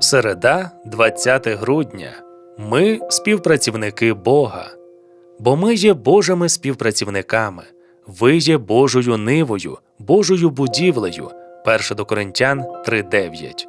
Середа, 20 грудня. Ми співпрацівники Бога. Бо ми є Божими співпрацівниками. Ви є Божою нивою, Божою будівлею. 1 до Коринтян 3.9.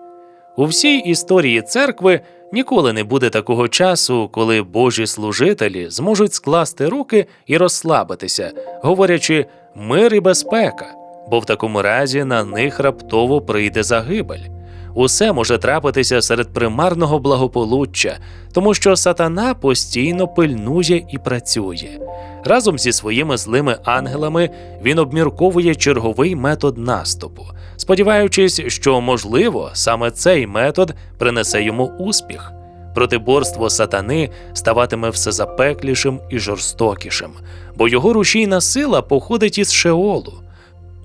У всій історії церкви ніколи не буде такого часу, коли Божі служителі зможуть скласти руки і розслабитися, говорячи мир і безпека, бо в такому разі на них раптово прийде загибель. Усе може трапитися серед примарного благополуччя, тому що сатана постійно пильнує і працює. Разом зі своїми злими ангелами він обмірковує черговий метод наступу, сподіваючись, що, можливо, саме цей метод принесе йому успіх. Протиборство сатани ставатиме все запеклішим і жорстокішим, бо його рушійна сила походить із Шеолу.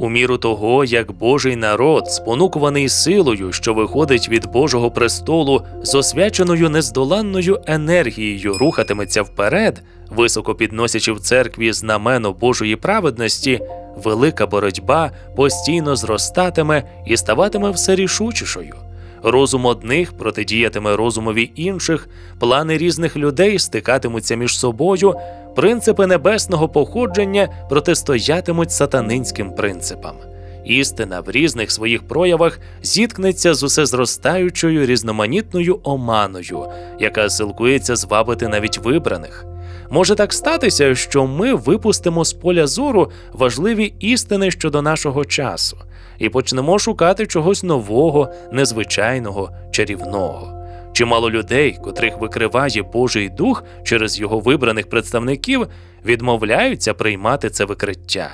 У міру того, як Божий народ, спонукуваний силою, що виходить від Божого престолу, з освяченою нездоланною енергією рухатиметься вперед, високо підносячи в церкві знамено Божої праведності, велика боротьба постійно зростатиме і ставатиме все рішучішою. Розум одних протидіятиме розумові інших, плани різних людей стикатимуться між собою, принципи небесного походження протистоятимуть сатанинським принципам. Істина в різних своїх проявах зіткнеться з усе зростаючою різноманітною оманою, яка силкується звабити навіть вибраних. Може так статися, що ми випустимо з поля зору важливі істини щодо нашого часу і почнемо шукати чогось нового, незвичайного, чарівного. Чимало людей, котрих викриває Божий дух через його вибраних представників, відмовляються приймати це викриття.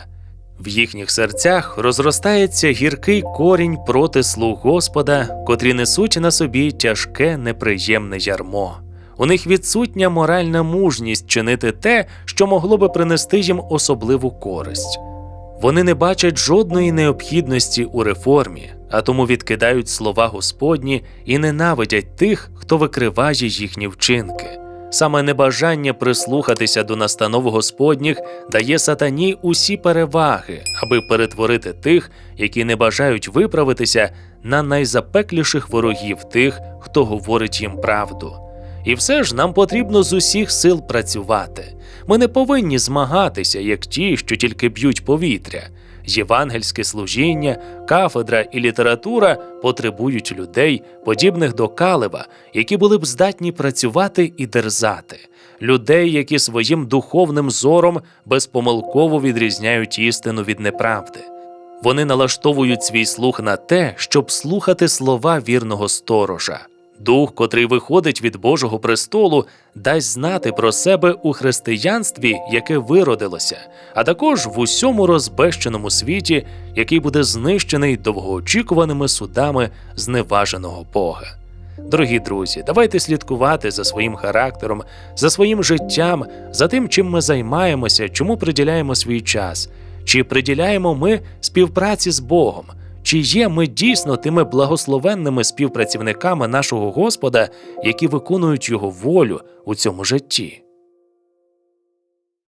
В їхніх серцях розростається гіркий корінь проти слуг Господа, котрі несуть на собі тяжке неприємне ярмо. У них відсутня моральна мужність чинити те, що могло би принести їм особливу користь. Вони не бачать жодної необхідності у реформі, а тому відкидають слова Господні і ненавидять тих, хто викриває їхні вчинки. Саме небажання прислухатися до настанов Господніх дає сатані усі переваги, аби перетворити тих, які не бажають виправитися, на найзапекліших ворогів тих, хто говорить їм правду. І все ж нам потрібно з усіх сил працювати. Ми не повинні змагатися, як ті, що тільки б'ють повітря. Євангельське служіння, кафедра і література потребують людей, подібних до Калева, які були б здатні працювати і дерзати, людей, які своїм духовним зором безпомилково відрізняють істину від неправди. Вони налаштовують свій слух на те, щоб слухати слова вірного сторожа. Дух, котрий виходить від Божого престолу, дасть знати про себе у християнстві, яке виродилося, а також в усьому розбещеному світі, який буде знищений довгоочікуваними судами зневаженого Бога. Дорогі друзі, давайте слідкувати за своїм характером, за своїм життям, за тим, чим ми займаємося, чому приділяємо свій час, чи приділяємо ми співпраці з Богом. Чи є ми дійсно тими благословенними співпрацівниками нашого Господа, які виконують Його волю у цьому житті?